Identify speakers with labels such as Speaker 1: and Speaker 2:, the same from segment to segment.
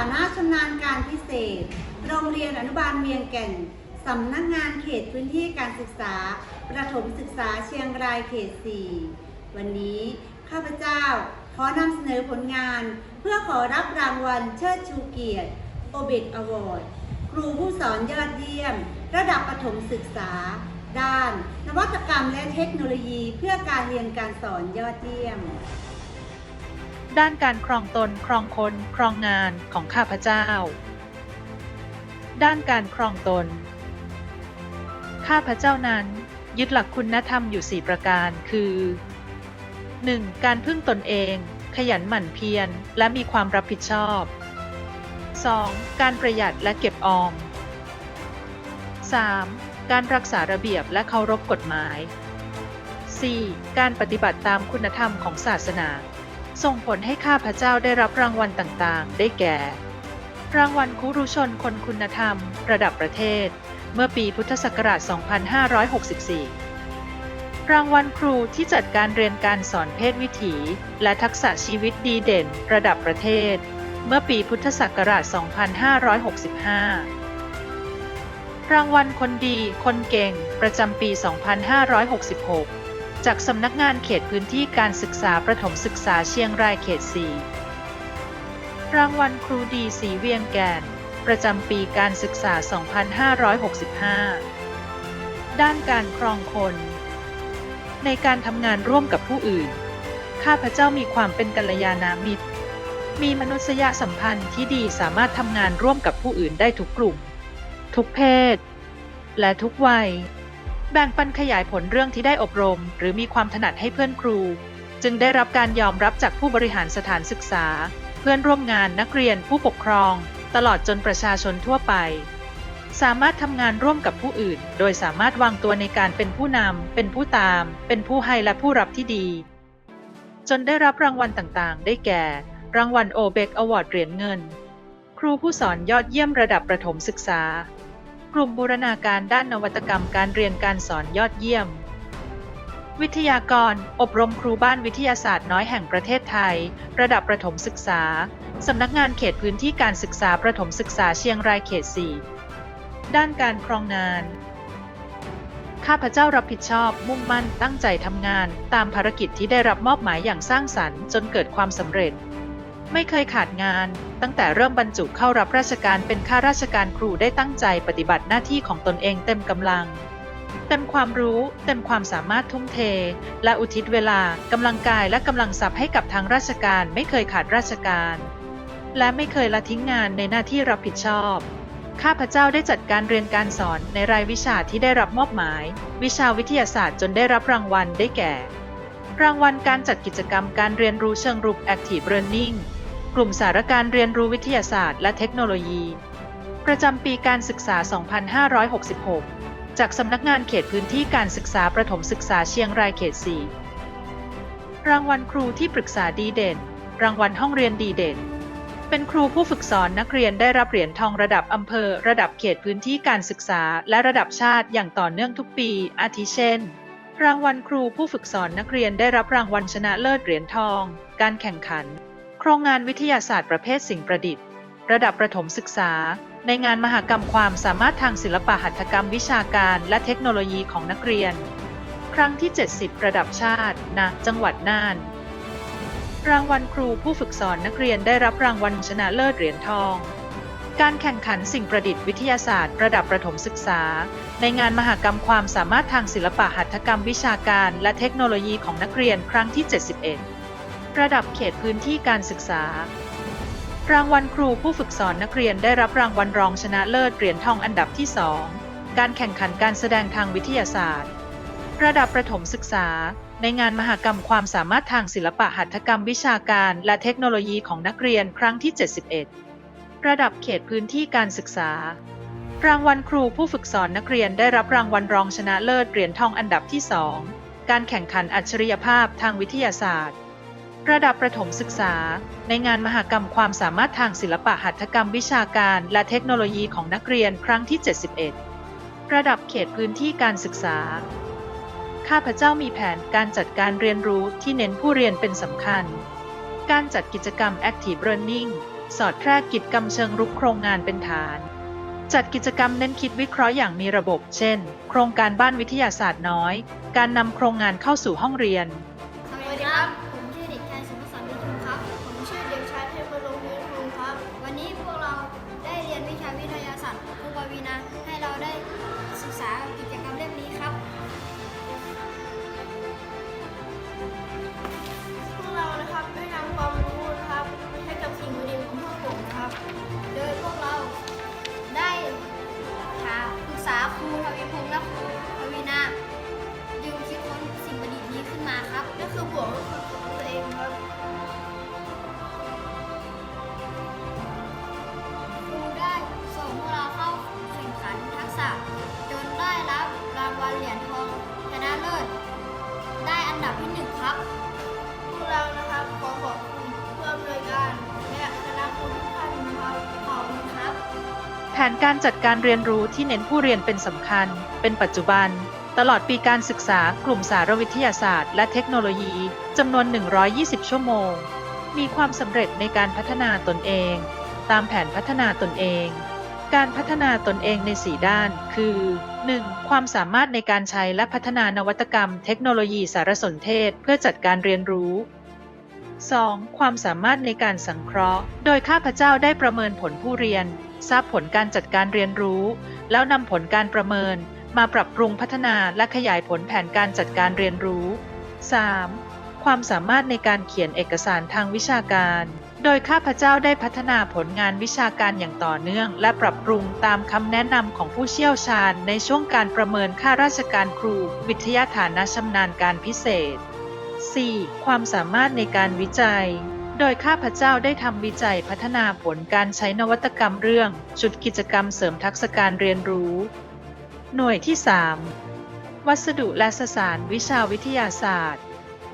Speaker 1: านะชำนาญการพิเศษ โรงเรียนอนุบาลเวียงแก่นสำนักงานเขตพื้นที่การศึกษา ประถมศึกษาเชียงรายเขต 4 วันนี้ข้าพเจ้าขอนำเสนอผลงาน เพื่อขอรับรางวัลเชิดชูเกียรติโอเบตอวอร์ดครูผู้สอนยอดเยี่ยม ระดับประถมศึกษา ด้าน นวัตกรรมและเทคโนโลยีเพื่อการเรียนการสอนยอดเยี่ยม
Speaker 2: ด้านการครองตนครองคน ครองงานของข้าพเจ้า ด้านการครองตน ข้าพเจ้านั้นยึดหลักคุณธรรมอยู่ 4 ประการคือ 1. การพึ่งตนเอง ขยันหมั่นเพียรและมีความรับผิดชอบ 2. การประหยัดและเก็บออม 3. การรักษาระเบียบและเคารพกฎหมาย 4. การปฏิบัติตามคุณธรรมของศาสนา ส่งผลให้ข้าพเจ้าได้รับรางวัลต่างๆ ได้แก่ รางวัลคุรุชนคนคุณธรรม ระดับประเทศ เมื่อปีพุทธศักราช 2564 รางวัลครูที่จัดการเรียนการสอนเพศวิถี และทักษะชีวิตดีเด่น ระดับประเทศ เมื่อปีพุทธศักราช 2565 รางวัลคนดีคนเก่งประจำปี 2566 จากสำนักงานเขตพื้นที่การศึกษาประถมศึกษาเชียงรายเขต 4 รางวัลครูดีสีเวียงแก่น ประจำปีการศึกษา 2565 ด้านการครองคน ในการทำงานร่วมกับผู้อื่น ข้าพเจ้ามีความเป็นกัลยาณมิตร มีมนุษยสัมพันธ์ที่ดีสามารถทำงานร่วมกับผู้อื่นได้ทุกกลุ่ม ทุกเพศ และทุกวัย แบ่งปันขยายผลเรื่องที่ได้อบรม หรือมีความถนัดให้เพื่อนครู จึงได้รับการยอมรับจากผู้บริหารสถานศึกษา เพื่อนร่วมงานนักเรียนผู้ปกครอง ตลอดจนประชาชนทั่วไป สามารถทำงานร่วมกับผู้อื่น โดยสามารถวางตัวในการเป็นผู้นำเป็นผู้ตาม เป็นผู้ให้และผู้รับที่ดี จนได้รับรางวัลต่างๆ ได้แก่ รางวัลโอเบกอวอร์ดเหรียญเงิน ครูผู้สอนยอดเยี่ยมระดับประถมศึกษา กลุ่มบูรณาการด้านนวัตกรรมการเรียนการสอนยอดเยี่ยม วิทยากร อบรมครูบ้านวิทยาศาสตร์น้อยแห่งประเทศไทย ระดับประถมศึกษา สำนักงานเขตพื้นที่การศึกษาประถมศึกษาเชียงรายเขต 4 ด้านการครองงาน ข้าพเจ้ารับผิดชอบ มุ่งมั่นตั้งใจทำงาน ตามภารกิจที่ได้รับมอบหมายอย่างสร้างสรรค์ จนเกิดความสำเร็จ ไม่เคยขาดงาน ตั้งแต่เริ่มบรรจุเข้ารับราชการเป็นข้าราชการครูได้ตั้งใจปฏิบัติหน้าที่ของตนเองเต็มกำลัง เต็มความรู้ เต็มความสามารถทุ่มเท และอุทิศเวลากำลังกายและกำลังทรัพย์ให้กับทางราชการ ไม่เคยขาดราชการ และไม่เคยละทิ้งงานในหน้าที่รับผิดชอบข้าพเจ้าได้จัดการเรียนการสอนในรายวิชาที่ได้รับมอบหมาย วิชาวิทยาศาสตร์จนได้รับรางวัลได้แก่ รางวัลการจัดกิจกรรมการเรียนรู้เชิงรุก Active Learning กลุ่มสารการเรียนรู้วิทยาศาสตร์และเทคโนโลยี ประจำปีการศึกษา 2566 จากสำนักงานเขตพื้นที่การศึกษาประถมศึกษาเชียงรายเขต 4 รางวัลครูที่ปรึกษาดีเด่น รางวัลห้องเรียนดีเด่น เป็นครูผู้ฝึกสอนนักเรียนได้รับเหรียญทองระดับอำเภอ ระดับเขตพื้นที่การศึกษา และระดับชาติอย่างต่อเนื่องทุกปี อาทิเช่น รางวัลครูผู้ฝึกสอนนักเรียนได้รับรางวัลชนะเลิศเหรียญทอง การแข่งขัน โครงงานวิทยาศาสตร์ประเภทสิ่งประดิษฐ์ ระดับประถมศึกษา ในงานมหกรรมความสามารถทางศิลปหัตถกรรมวิชาการและเทคโนโลยีของนักเรียน ครั้งที่ 70 ระดับชาติณจังหวัดน่าน รางวัลครูผู้ฝึกสอนนักเรียนได้รับรางวัลชนะเลิศเหรียญทอง การแข่งขันสิ่งประดิษฐ์วิทยาศาสตร์ ระดับประถมศึกษา ในงานมหกรรมความสามารถทางศิลปะหัตถกรรมวิชาการ และเทคโนโลยีของนักเรียนครั้งที่ 71 ระดับเขตพื้นที่การศึกษา รางวัลครูผู้ฝึกสอนนักเรียนได้รับรางวัลรองชนะเลิศเหรียญทองอันดับที่ 2 การแข่งขันการแสดงทางวิทยาศาสตร์ ระดับประถมศึกษา ในงานมหกรรมความสามารถทางศิลปะหัตถกรรมวิชาการ และเทคโนโลยีของนักเรียนครั้งที่ 71 ระดับเขตพื้นที่การศึกษา รางวัลครูผู้ฝึกสอนนักเรียนได้รับรางวัลรองชนะเลิศเหรียญทองอันดับที่2การแข่งขันอัจฉริยภาพทางวิทยาศาสตร์ ระดับประถมศึกษา ในงานมหกรรมความสามารถทางศิลปะหัตถกรรมวิชาการและเทคโนโลยีของนักเรียนครั้งที่ 71 ระดับเขตพื้นที่การศึกษา ข้าพเจ้ามีแผนการจัดการเรียนรู้ที่เน้นผู้เรียนเป็นสำคัญ การจัดกิจกรรม Active Learning สอดแทรกกิจกรรมเชิงรุกโครงงานเป็นฐาน จัดกิจกรรมเน้นคิดวิเคราะห์อย่างมีระบบ เช่น โครงการบ้านวิทยาศาสตร์น้อย การนำโครงงานเข้าสู่ห้องเรียน
Speaker 3: รึ การจัดการเรียนรู้ที่
Speaker 2: เน้นผู้เรียนเป็นสำคัญ เป็นปัจจุบัน ตลอดปีการศึกษากลุ่มสารวิทยาศาสตร์และเทคโนโลยีจำนวน 120 ชั่วโมง มีความสำเร็จในการพัฒนาตนเอง ตามแผนพัฒนาตนเอง การพัฒนาตนเองใน 4 ด้าน คือ 1. ความสามารถในการใช้และพัฒนานวัตกรรม เทคโนโลยีสารสนเทศ เพื่อจัดการเรียนรู้ 2. ความสามารถในการสังเคราะห์ โดยข้าพเจ้าได้ประเมินผลผู้เรียน ทราบผลการจัดการเรียนรู้ แล้วนำผลการประเมิน มาปรับปรุงพัฒนาและขยายผลแผนการจัดการเรียนรู้ 3. ความสามารถในการเขียนเอกสารทางวิชาการ โดยข้าพเจ้าได้พัฒนาผลงานวิชาการอย่างต่อเนื่อง และปรับปรุงตามคำแนะนำของผู้เชี่ยวชาญ ในช่วงการประเมินค่าราชการครู วิทยาฐานะชำนาญการพิเศษ 4. ความสามารถในการวิจัย โดยข้าพเจ้าได้ทำวิจัยพัฒนาผลการใช้นวัตกรรมเรื่อง ชุดกิจกรรมเสริมทักษะการเรียนรู้ หน่วยที่ 3 วัสดุและสสารวิชาวิทยาศาสตร์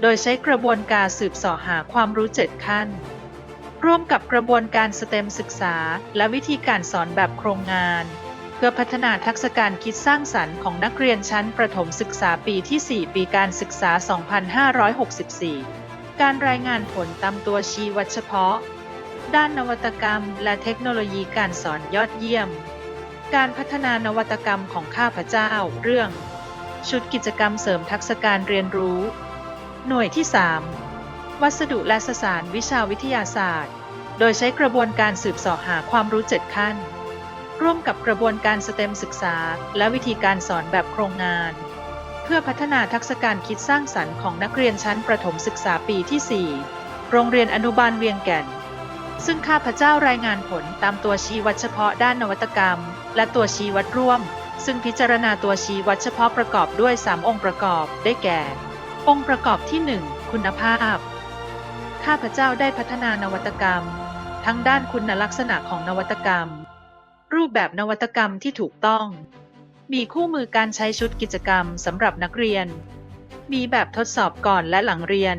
Speaker 2: โดยใช้กระบวนการสืบเสาะหาความรู้ 7 ขั้น ร่วมกับกระบวนการสเต็มศึกษา และวิธีการสอนแบบโครงงาน เพื่อพัฒนาทักษะการคิดสร้างสรรค์ของนักเรียนชั้นประถมศึกษาปีที่ 4 ปีการศึกษา 2564 การรายงานผลตามตัวชี้วัดเฉพาะ ด้านนวัตกรรมและเทคโนโลยีการสอนยอดเยี่ยม การพัฒนานวัตกรรมของข้าพเจ้า เรื่อง ชุดกิจกรรมเสริมทักษะการเรียนรู้ หน่วยที่ 3 วัสดุและสสารวิชาวิทยาศาสตร์ โดยใช้กระบวนการสืบสาะหาความรู้7ขั้น ร่วมกับกระบวนการสเต็มศึกษา และวิธีการสอนแบบโครงงาน พื่อพัฒนาทักษะการคิดสร้างสรรค์ของนักเรียนชั้นประถมศึกษาปีที่ 4 โรงเรียนอนุบาลเวียงแก่น ซึ่งข้าพเจ้ารายงานผลตามตัวชี้วัดเฉพาะด้านนวัตกรรม และตัวชี้วัดร่วม ซึ่งพิจารณาตัวชี้วัดเฉพาะประกอบด้วย 3 องค์ประกอบได้แก่ องค์ประกอบที่ 1 คุณภาพ ข้าพเจ้าได้พัฒนานวัตกรรม ทั้งด้านคุณลักษณะของนวัตกรรม รูปแบบนวัตกรรมที่ถูกต้อง มีคู่มือการใช้ชุดกิจกรรมสำหรับนักเรียน มีแบบทดสอบก่อนและหลังเรียน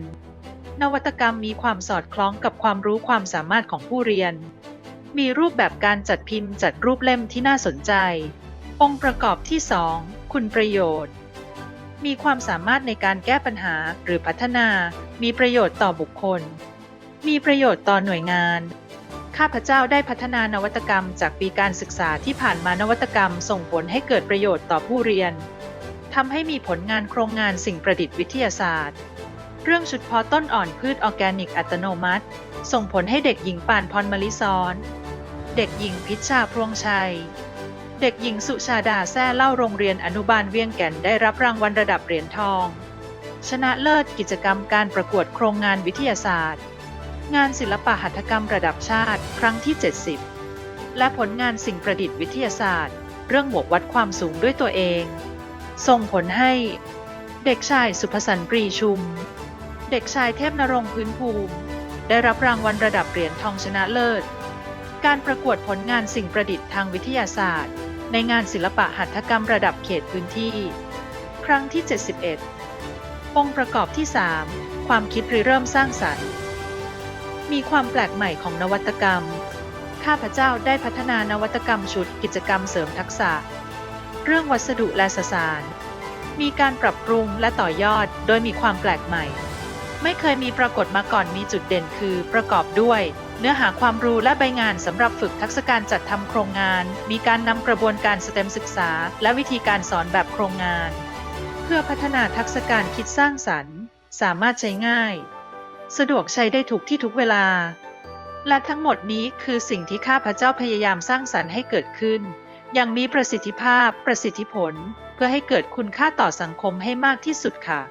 Speaker 2: นวัตกรรมมีความสอดคล้องกับความรู้ความสามารถของผู้เรียน มีรูปแบบการจัดพิมพ์จัดรูปเล่มที่น่าสนใจ องค์ประกอบที่ 2 คุณประโยชน์ มีความสามารถในการแก้ปัญหาหรือพัฒนา มีประโยชน์ต่อบุคคล มีประโยชน์ต่อหน่วยงาน ข้าพเจ้าได้พัฒนานวัตกรรมจากปีการศึกษาที่ผ่านมานวัตกรรมส่งผลให้เกิดประโยชน์ต่อผู้เรียนทำให้มีผลงานโครงงานสิ่งประดิษฐ์วิทยาศาสตร์ เรื่องชุดพาะต้นอ่อนพืชออร์แกนิกอัตโนมัติ ส่งผลให้เด็กหญิงปานพรมลิซ้อน เด็กหญิงพิชชาพวงชัย เด็กหญิงสุชาดาแซ่เล่าโรงเรียนอนุบาลเวียงแก่นได้รับรางวัลระดับเหรียญทอง ชนะเลิศกิจกรรมการประกวดโครงงานวิทยาศาสตร์ งานศิลปะหัตถกรรมระดับชาติครั้งที่ 70 และผลงานสิ่งประดิษฐ์วิทยาศาสตร์ เรื่องบวกวัดความสูงด้วยตัวเอง ส่งผลให้ เด็กชายสุภสันต์ปรีชุม เด็กชายเทพนรงค์พื้นภูมิ ได้รับรางวัลระดับเหรียญทองชนะเลิศ การประกวดผลงานสิ่งประดิษฐ์ทางวิทยาศาสตร์ ในงานศิลปะหัตถกรรมระดับเขตพื้นที่ ครั้งที่ 71องค์ประกอบที่ 3 ความคิดริเริ่มสร้างสรรค์ มีความแปลกใหม่ของนวัตกรรม ข้าพเจ้าได้พัฒนานวัตกรรมชุดกิจกรรมเสริมทักษะ เรื่องวัสดุและสสาร มีการปรับปรุงและต่อยอดโดยมีความแปลกใหม่ ไม่เคยมีปรากฏมาก่อนมีจุดเด่นคือประกอบด้วยเนื้อหาความรู้และใบงานสำหรับฝึกทักษะการจัดทำโครงงาน มีการนำกระบวนการสเต็มศึกษา และวิธีการสอนแบบโครงงาน เพื่อพัฒนาทักษะการคิดสร้างสรรค์ สามารถใช้ง่าย สะดวกใช้ได้ทุกที่ทุกเวลา และทั้งหมดนี้คือสิ่งที่ข้าพเจ้าพยายามสร้างสรรค์ให้เกิดขึ้น อย่างมีประสิทธิภาพประสิทธิผล เพื่อให้เกิดคุณค่าต่อสังคมให้มากที่สุดค่ะ